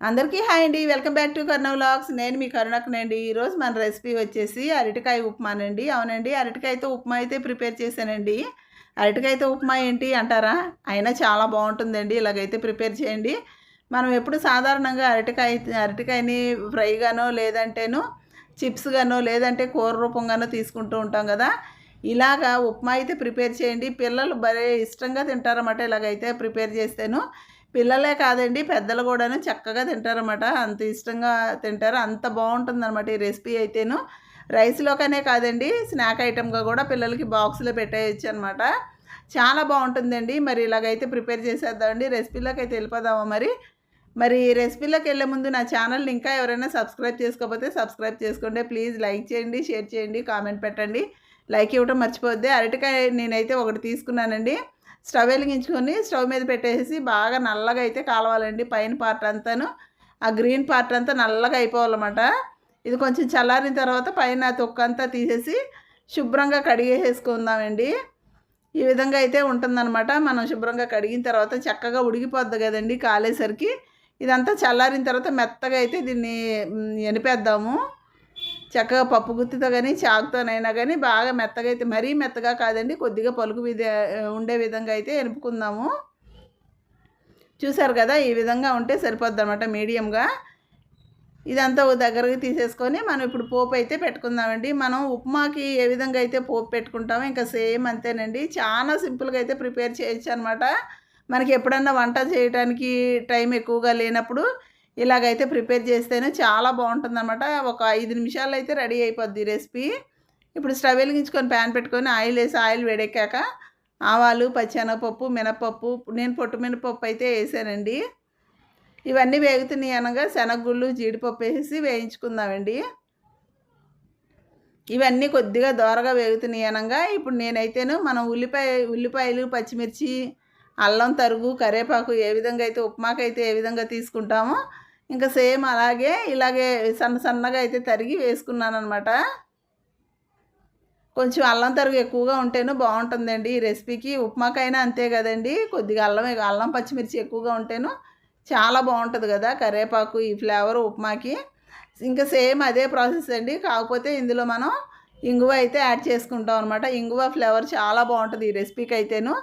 అందరికీ హాయ్ అండి. Welcome back to Karna vlogs. నేను మీ కరుణకునండి ఈరోజు మన రెసిపీ వచ్చేసి అరటికాయ ఉప్మానండి అవునండి అరటికాయతో ఉప్మా అయితే ప్రిపేర్ చేశానండి. అరటికాయతో ఉప్మా ఏంటి అంటారా? అయినా చాలా బాగుంటుందండి. ఇలాగైతే ప్రిపేర్ చేయండి. మనం ఎప్పుడు సాధారణంగా అరటికాయ అరటికాయని ఫ్రైగానో లేదంటేను చిప్స్గానో లేదంటే కూర రూపంగానో తీసుకుంటూ ఉంటాం కదా. ఇలాగా ఉప్మా అయితే ప్రిపేర్ చేయండి. పిల్లలు భలే ఇష్టంగా తింటారన్నమాట ఇలాగైతే ప్రిపేర్ చేస్తాను. పిల్లలే కాదండి పెద్దలు కూడాను చక్కగా తింటారన్నమాట. అంత ఇష్టంగా తింటారు. అంత బాగుంటుందన్నమాట ఈ రెసిపీ అయితేను. రైస్లోకనే కాదండి స్నాక్ ఐటమ్గా కూడా పిల్లలకి బాక్స్లో పెట్టేయచ్చు అనమాట చాలా బాగుంటుందండి. మరి ఇలాగైతే ప్రిపేర్ చేసేద్దామండి. రెసిపీలోకి అయితే వెళ్ళిపోదామా మరి? మరి రెసిపీలోకి వెళ్ళే ముందు నా ఛానల్ని ఇంకా ఎవరైనా సబ్స్క్రైబ్ చేసుకోకపోతే సబ్స్క్రైబ్ చేసుకోండి. ప్లీజ్ లైక్ చేయండి షేర్ చేయండి కామెంట్ పెట్టండి. లైక్ ఇవ్వడం మర్చిపోద్ది అరటికాయ నేనైతే ఒకటి తీసుకున్నానండి. స్టవ్ వెలిగించుకొని స్టవ్ మీద పెట్టేసి బాగా నల్లగా అయితే కాలవాలండి పైన పార్ట్ అంతాను. ఆ గ్రీన్ పార్ట్ అంతా నల్లగా అయిపోవాలన్నమాట. ఇది కొంచెం చల్లారిన తర్వాత పైన తొక్క అంతా తీసేసి శుభ్రంగా కడిగేసేసుకుందామండి. ఈ విధంగా అయితే ఉంటుందన్నమాట. మనం శుభ్రంగా కడిగిన తర్వాత చక్కగా ఉడికిపోద్ది కదండి కాలేసరికి. ఇదంతా చల్లారిన తర్వాత మెత్తగా అయితే దీన్ని ఎనిపేద్దాము. చక్కగా పప్పు గుత్తితో కానీ చాకుతోనైనా కానీ బాగా మెత్తగా అయితే మరీ మెత్తగా కాదండి. కొద్దిగా పలుకు ఉండే విధంగా అయితే ఎనుపుకుందాము. చూసారు కదా ఈ విధంగా ఉంటే సరిపోద్ది అనమాట మీడియంగా. ఇదంతా దగ్గరకి తీసేసుకొని మనం ఇప్పుడు పోపు అయితే పెట్టుకుందామండి. మనం ఉప్మాకి ఏ విధంగా అయితే పోపు పెట్టుకుంటామో ఇంకా సేమ్ అంతేనండి. చాలా సింపుల్గా అయితే ప్రిపేర్ చేయొచ్చు అనమాట మనకి ఎప్పుడన్నా వంట చేయడానికి టైం ఎక్కువగా లేనప్పుడు ఇలాగైతే ప్రిపేర్ చేస్తేనే చాలా బాగుంటుందన్నమాట. ఒక ఐదు నిమిషాలు అయితే రెడీ అయిపోద్ది రెసిపీ. ఇప్పుడు స్టవ్ వెలిగించుకొని ప్యాన్ పెట్టుకొని ఆయిల్ వేసి ఆయిల్ వేడెక్కాక ఆవాలు పచ్చెనగపప్పు మినపప్పు నేను పొట్టు మినపప్పు అయితే వేసానండి. ఇవన్నీ వేగుతున్నాయి అనగా శనగగుళ్ళు జీడిపప్పు వేసి వేయించుకుందామండి. ఇవన్నీ కొద్దిగా దోరగా వేగుతున్నాయి అనగా ఇప్పుడు నేనైతేను మనం ఉల్లిపాయ ఉల్లిపాయలు పచ్చిమిర్చి అల్లం తరుగు కరేపాకు ఏ విధంగా అయితే ఉప్మాకైతే ఏ విధంగా తీసుకుంటామో ఇంకా సేమ్ అలాగే ఇలాగే సన్న సన్నగా అయితే తరిగి వేసుకున్నాను అనమాట కొంచెం అల్లం తరుగు ఎక్కువగా ఉంటేనే బాగుంటుందండి ఈ రెసిపీకి. ఉప్మాకైనా అంతే కదండి. కొద్దిగా అల్లం అల్లం పచ్చిమిర్చి ఎక్కువగా ఉంటేను చాలా బాగుంటుంది కదా కరివేపాకు ఈ ఫ్లేవర్ ఉప్మాకి. ఇంకా సేమ్ అదే ప్రాసెస్ అండి. కాకపోతే ఇందులో మనం ఇంగువ అయితే యాడ్ చేసుకుంటాం అనమాట ఇంగువ ఫ్లేవర్ చాలా బాగుంటుంది ఈ రెసిపీకి అయితేను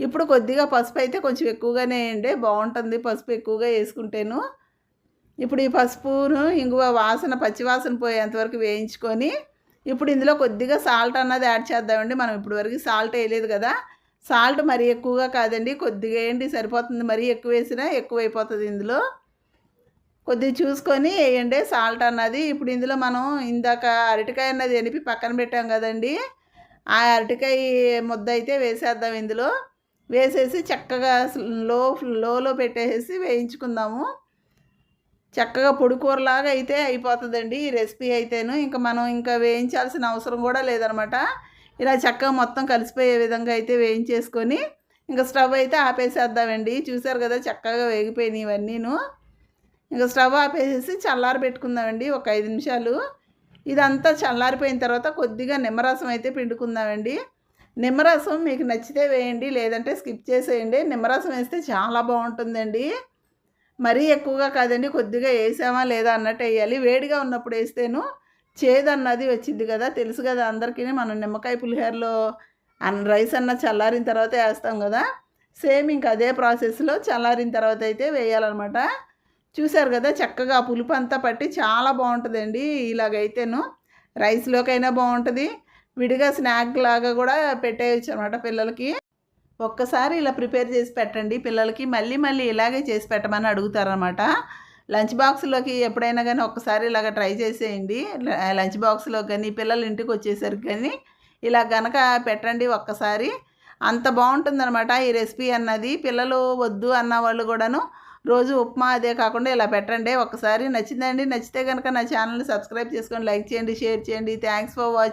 ఇప్పుడు కొద్దిగా పసుపు అయితే కొంచెం ఎక్కువగానే వేయండి. బాగుంటుంది పసుపు ఎక్కువగా వేసుకుంటేను. ఇప్పుడు ఈ పసుపును ఇంగువ వాసన పచ్చివాసన పోయేంతవరకు వేయించుకొని ఇప్పుడు ఇందులో కొద్దిగా సాల్ట్ అన్నది యాడ్ చేద్దామండి. మనం ఇప్పుడు వరకు సాల్ట్ వేయలేదు కదా. సాల్ట్ మరీ ఎక్కువగా కాదండి. కొద్దిగా వేయండి. సరిపోతుంది మరీ ఎక్కువ వేసినా ఎక్కువ అయిపోతుంది ఇందులో. కొద్దిగా చూసుకొని వేయండి. సాల్ట్ అన్నది ఇప్పుడు ఇందులో మనం ఇందాక అరటికాయ అన్నది ఎనిపి పక్కన పెట్టాం కదండి. ఆ అరటికాయ ముద్ద అయితే వేసేద్దాం ఇందులో. వేసేసి చక్కగా లో లోలో పెట్టేసి వేయించుకుందాము. చక్కగా పొడికూరలాగా అయితే అయిపోతుందండి ఈ రెసిపీ అయితేను. ఇంకా మనం ఇంకా వేయించాల్సిన అవసరం కూడా లేదనమాట. ఇలా చక్కగా మొత్తం కలిసిపోయే విధంగా అయితే వేయించేసుకొని ఇంకా స్టవ్ అయితే ఆపేసేద్దామండి. చూసారు కదా చక్కగా వేగిపోయినాయి ఇవన్నీను ఇంకా స్టవ్ ఆపేసేసి చల్లారి పెట్టుకుందామండి ఒక ఐదు నిమిషాలు. ఇదంతా చల్లారిపోయిన తర్వాత కొద్దిగా నిమ్మరసం అయితే పిండుకుందామండి. నిమ్మరసం మీకు నచ్చితే వేయండి లేదంటే స్కిప్ చేసేయండి. నిమ్మరసం వేస్తే చాలా బాగుంటుందండి. మరీ ఎక్కువగా కాదండి కొద్దిగా వేసామా లేదా అన్నట్టు వేయాలి. వేడిగా ఉన్నప్పుడు వేస్తేను చేదన్నది వచ్చింది కదా తెలుసు కదా అందరికీ మనం నిమ్మకాయ పులిహోరలో అన్న రైస్ అన్న చల్లారిన తర్వాత వేస్తాం కదా సేమ్ ఇంకా అదే ప్రాసెస్లో చల్లారిన తర్వాత అయితే వేయాలన్నమాట. చూసారు కదా చక్కగా పులుపు అంతా పట్టి చాలా బాగుంటుందండి ఇలాగైతేను. రైస్లోకైనా బాగుంటుంది. విడిగా స్నాక్ లాగా కూడా పెట్టేయచ్చు అనమాట పిల్లలకి. ఒక్కసారి ఇలా ప్రిపేర్ చేసి పెట్టండి. పిల్లలకి మళ్ళీ మళ్ళీ ఇలాగే చేసి పెట్టమని అడుగుతారనమాట లంచ్ బాక్స్లోకి ఎప్పుడైనా కానీ ఒక్కసారి ఇలాగ ట్రై చేసేయండి. లంచ్ బాక్స్లో కానీ పిల్లలు ఇంటికి వచ్చేసరికి కానీ ఇలా గనక పెట్టండి ఒక్కసారి. అంత బాగుంటుందన్నమాట ఈ రెసిపీ అన్నది. పిల్లలు వద్దు అన్న వాళ్ళు కూడాను రోజు ఉప్మా అదే కాకుండా ఇలా పెట్టండి. ఒకసారి నచ్చిందండి నచ్చితే కనుక నా ఛానల్ని సబ్స్క్రైబ్ చేసుకొని లైక్ చేయండి షేర్ చేయండి. Thanks for watching